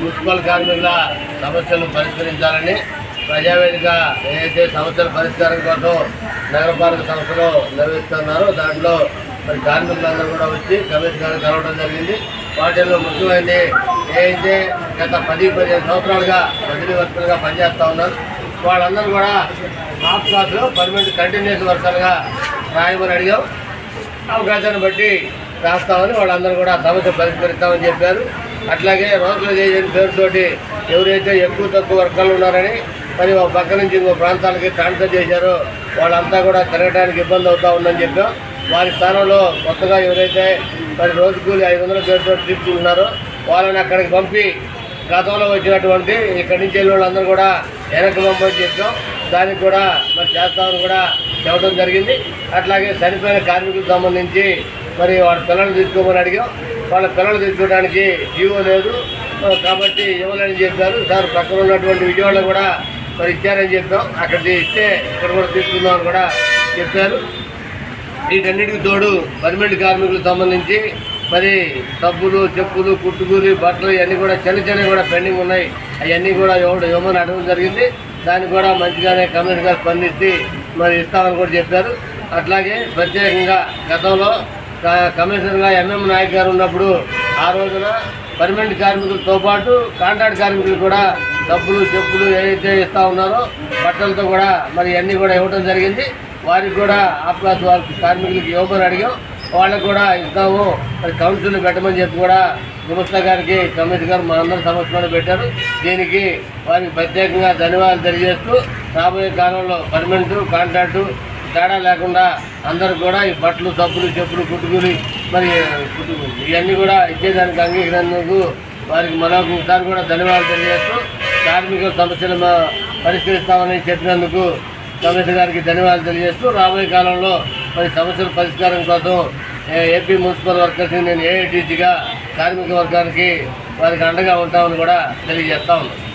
Municipal కార్మికుల సమస్యలను పరిష్కరించాలని ప్రజావేదిక ఏదైతే సమస్యల పరిష్కారం కోసం నగరపాలక సంస్థలో నిర్వహిస్తున్నారో దాంట్లో మరి కార్మికులందరూ కూడా వచ్చి కమిషనర్ గారిని కలవడం జరిగింది. వాటిల్లో ముఖ్యమైనది ఏదైతే గత పది పదిహేను సంవత్సరాలుగా బదిలీ వర్కులుగా పనిచేస్తూ ఉన్నారు. వాళ్ళందరూ కూడా హాఫ్ క్లాస్లో పర్మనెంట్ కంటిన్యూస్ వర్షాలుగా రాయమని అడిగాం. అవకాశాన్ని బట్టి రాస్తామని వాళ్ళందరూ కూడా సమస్య పరిష్కరిస్తామని చెప్పారు. అట్లాగే రోజుల చేయని పేరుతోటి ఎవరైతే ఎక్కువ తక్కువ వర్గాలు ఉన్నారని మరి ఒక పక్క నుంచి ఇంకో ప్రాంతాలకి ట్రాన్స్ఫర్ చేశారో వాళ్ళంతా కూడా తిరగడానికి ఇబ్బంది అవుతా ఉందని చెప్పాం. వారి స్థానంలో కొత్తగా ఎవరైతే మరి రోజు కూలి ఐదు వందల పేరుతో తీసుకుంటున్నారో వాళ్ళని అక్కడికి పంపి గతంలో వచ్చినటువంటి ఇక్కడి నుంచి వెళ్ళిన వాళ్ళందరూ కూడా వెనక్కి పంపని చెప్పాం. దానికి కూడా మరి చేస్తామని కూడా చెప్పడం జరిగింది. అట్లాగే చనిపోయిన కార్మికులకు సంబంధించి మరి వాళ్ళ పిల్లలు తీసుకోమని అడిగాం. వాళ్ళ పిల్లలు తీసుకోవడానికి జీవో లేదు. కాబట్టి ఇవ్వలేని చెప్పారు. సార్ పక్కన ఉన్నటువంటి విజయవాడలో కూడా మరి ఇచ్చారని చెప్పాం అక్కడ ఇస్తే ఇక్కడ కూడా తీసుకుందామని కూడా చెప్పారు. వీటన్నిటికి తోడు పర్మనెంట్ కార్మికులకు సంబంధించి మరి సబ్బులు చెప్పులు కుట్టుకూరి బట్టలు ఇవన్నీ కూడా చిన్న చిన్నవి కూడా పెండింగ్ ఉన్నాయి. అవన్నీ కూడా ఇవ్వడం ఇవ్వమని అడగడం జరిగింది. దానికి కూడా మంచిగానే కమిషన్ గారు స్పందించి మరి ఇస్తామని కూడా చెప్పారు. అట్లాగే ప్రత్యేకంగా గతంలో కమిషనర్గా ఎంఎం నాయక్ గారు ఉన్నప్పుడు ఆ రోజున పర్మనెంట్ కార్మికులతో పాటు కాంట్రాక్ట్ కార్మికులు కూడా డబ్బులు చెప్పులు ఏదైతే ఇస్తా ఉన్నారో బట్టలతో కూడా మరి అన్నీ కూడా ఇవ్వడం జరిగింది. వారికి కూడా ఆ క్లాస్ వారికి కార్మికులకి ఇవ్వమని అడిగాం. వాళ్ళకు కూడా ఇస్తాము మరి కౌన్సిల్ పెట్టమని చెప్పి కూడా గుమస్తా గారికి కమిషనర్ గారు మా అందరి సమక్షంలో పెట్టారు. దీనికి వారికి ప్రత్యేకంగా ధన్యవాదాలు తెలియజేస్తూ రాబోయే కాలంలో పర్మనెంట్ కాంట్రాక్టు తేడా లేకుండా అందరు కూడా ఈ బట్టలు సబ్బులు చెప్పులు కుట్టుకుని మరి కుట్టు- ఇవన్నీ కూడా ఇచ్చేదానికి అంగీకరణకు వారికి మరొకసారి కూడా ధన్యవాదాలు తెలియజేస్తూ కార్మిక సమస్యలు పరిష్కరిస్తామని చెప్పినందుకు కమిషనర్ గారికి ధన్యవాదాలు తెలియజేస్తూ రాబోయే కాలంలో మరి సమస్యల పరిష్కారం కోసం ఏ- ఏపీ మున్సిపల్ వర్కర్స్ని నేను ఏఐటీసీగా కార్మిక వర్గానికి వారికి అండగా ఉంటామని కూడా తెలియజేస్తా ఉన్నాను